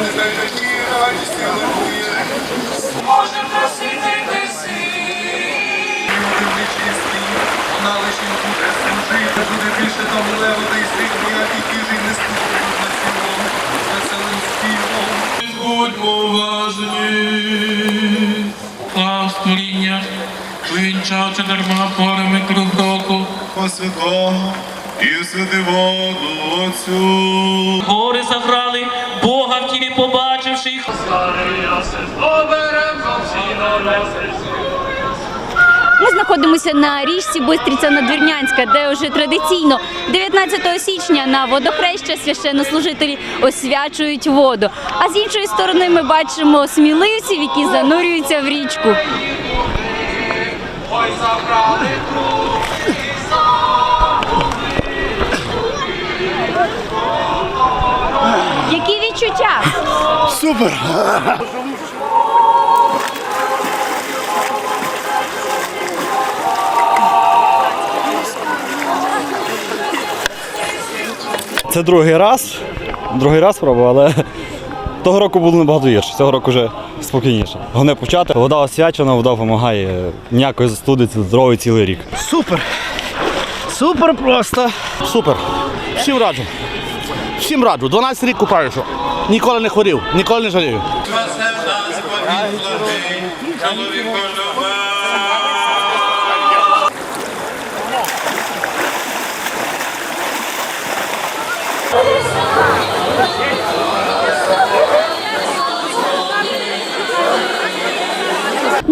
нехай такі радісті ликує. Може просвітити си. Один нечистий, вона лише буде служити, буде більше тому леводи і світ, ніякі хижі не ступить на цілому, веселим співом. Будьмо уважні. А в створіннях дарма порами круг. По святому і святи воду Отцю. Гори заграли, Бога в тілі побачивши їх. Ми знаходимося на річці Бистриця Надвірнянська, де вже традиційно 19 січня на водохреща священнослужителі освячують воду. А з іншої сторони ми бачимо сміливців, які занурюються в річку. Ой, забрали Супер! Це другий раз. Другий раз пробував, але того року було набагато гірше, цього року вже спокійніше. Головне почати. Вода освячена, вода допомагає ніякої застудити здоровий цілий рік. Супер! Супер просто! Супер! Всім раджу. Всім раджу. 12 рік купаюся. Ніколи не хворів, ніколи не жалію.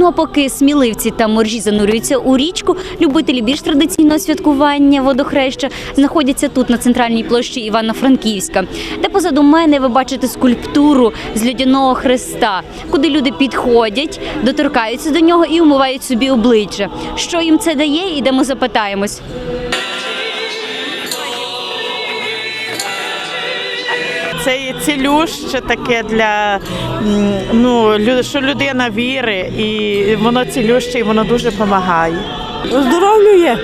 Ну а поки сміливці та моржі занурюються у річку, любителі більш традиційного святкування водохреща знаходяться тут на центральній площі Івано-Франківська, де позаду мене ви бачите скульптуру з льодяного хреста, куди люди підходять, доторкаються до нього і умивають собі обличчя. Що їм це дає? Ідемо запитаємось. Це є цілюще таке для ну, що людина віри, і воно цілюще, і воно дуже допомагає. Оздоровлює,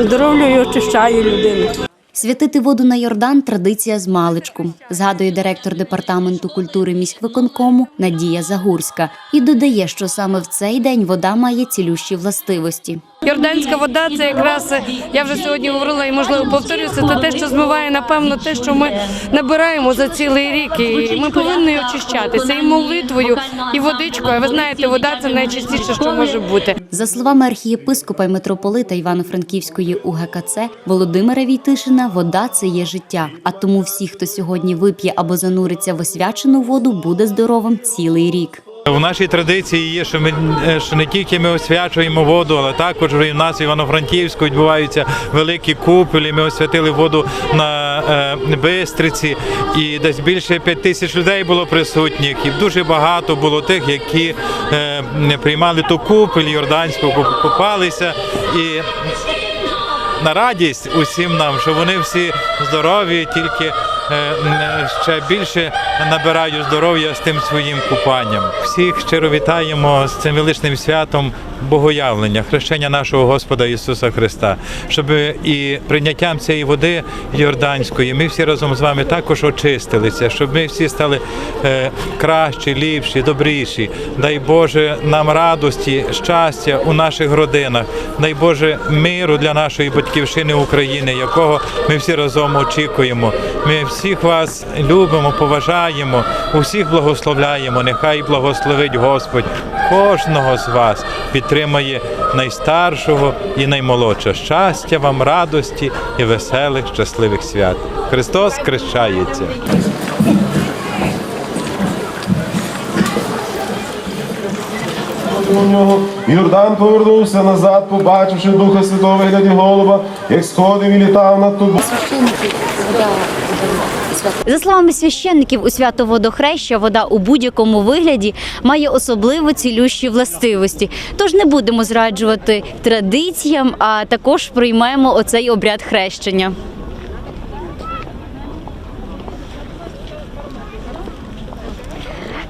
оздоровлює, очищає людину. Святити воду на Йордан традиція з маличку, згадує директор департаменту культури міськвиконкому Надія Загурська і додає, що саме в цей день вода має цілющі властивості. Йорданська вода це якраз я вже сьогодні говорила і можливо повторюся. Це те, що змиває напевно те, що ми набираємо за цілий рік. І ми повинні очищатися і молитвою, і водичкою. Ви знаєте, вода це найчистіше, що може бути. За словами архієпископа й митрополита Івано-Франківської УГКЦ Володимира Війтишина, вода це є життя. А тому всі, хто сьогодні вип'є або зануриться в освячену воду, буде здоровим цілий рік. У нашій традиції є, що ми е, що не тільки ми освячуємо воду, але також в нас в Івано-Франківську відбуваються великі купелі. Ми освятили воду на е, Бистриці, і десь більше п'ять тисяч людей було присутніх, і дуже багато було тих, які е, приймали ту купель Йорданську, купалися і. На радість усім нам, що вони всі здорові, тільки ще більше набирають здоров'я з тим своїм купанням. Всіх щиро вітаємо з цим величним святом Богоявлення, хрещення нашого Господа Ісуса Христа, щоб і прийняттям цієї води Йорданської ми всі разом з вами також очистилися, щоб ми всі стали е, кращі, ліпші, добріші. Дай Боже нам радості, щастя у наших родинах. Дай Боже миру для нашої батьківщини України, якого ми всі разом очікуємо. Ми всіх вас любимо, поважаємо, усіх благословляємо. Нехай благословить Господь кожного з вас, підтримає найстаршого і наймолодшого. Щастя вам, радості і веселих, щасливих свят. Христос хрещається. у нього. Йордан повернувся назад, побачивши Духа Святого вигляді голуба, як сходив і літав над тобою. За словами священників, у свято водохреща вода у будь-якому вигляді має особливо цілющі властивості. Тож не будемо зраджувати традиціям, а також приймаємо оцей обряд хрещення.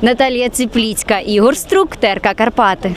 Наталія Ципліцька, Ігор Струк, ТРК Карпати.